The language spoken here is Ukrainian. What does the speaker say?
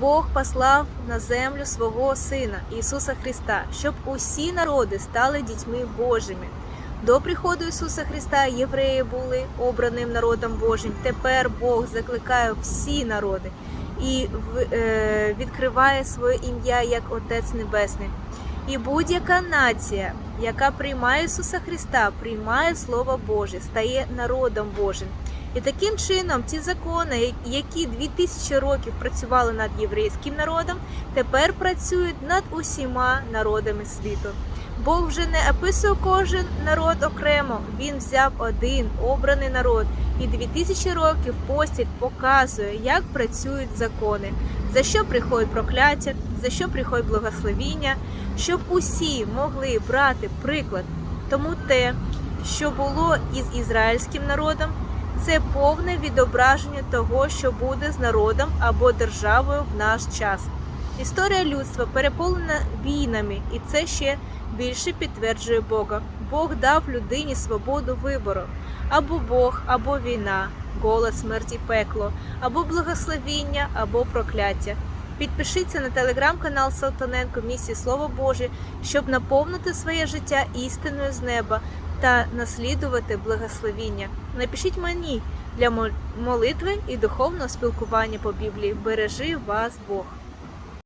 Бог послав на землю свого Сина Ісуса Христа, щоб усі народи стали дітьми Божими. До приходу Ісуса Христа євреї були обраним народом Божим. Тепер Бог закликає всі народи і е, відкриває своє ім'я як Отець Небесний. І будь-яка нація, яка приймає Ісуса Христа, приймає Слово Боже, стає народом Божим. І таким чином ці закони, які 2000 років працювали над єврейським народом, тепер працюють над усіма народами світу. Бог вже не описує кожен народ окремо. Він взяв один обраний народ і 2000 років постіль показує, як працюють закони, за що приходить прокляття, за що приходить благословіння, щоб усі могли брати приклад. Тому те, що було із ізраїльським народом, це повне відображення того, що буде з народом або державою в наш час. Історія людства переповнена війнами, і це ще більше підтверджує Бога. Бог дав людині свободу вибору або Бог, або війна, голод, смерть і пекло, або благословіння, або прокляття. Підпишіться на телеграм-канал Салтаненко Місії Слово Боже, щоб наповнити своє життя істиною з неба та наслідувати благословіння. Напишіть мені для молитви і духовного спілкування по Біблії. Бережи вас Бог.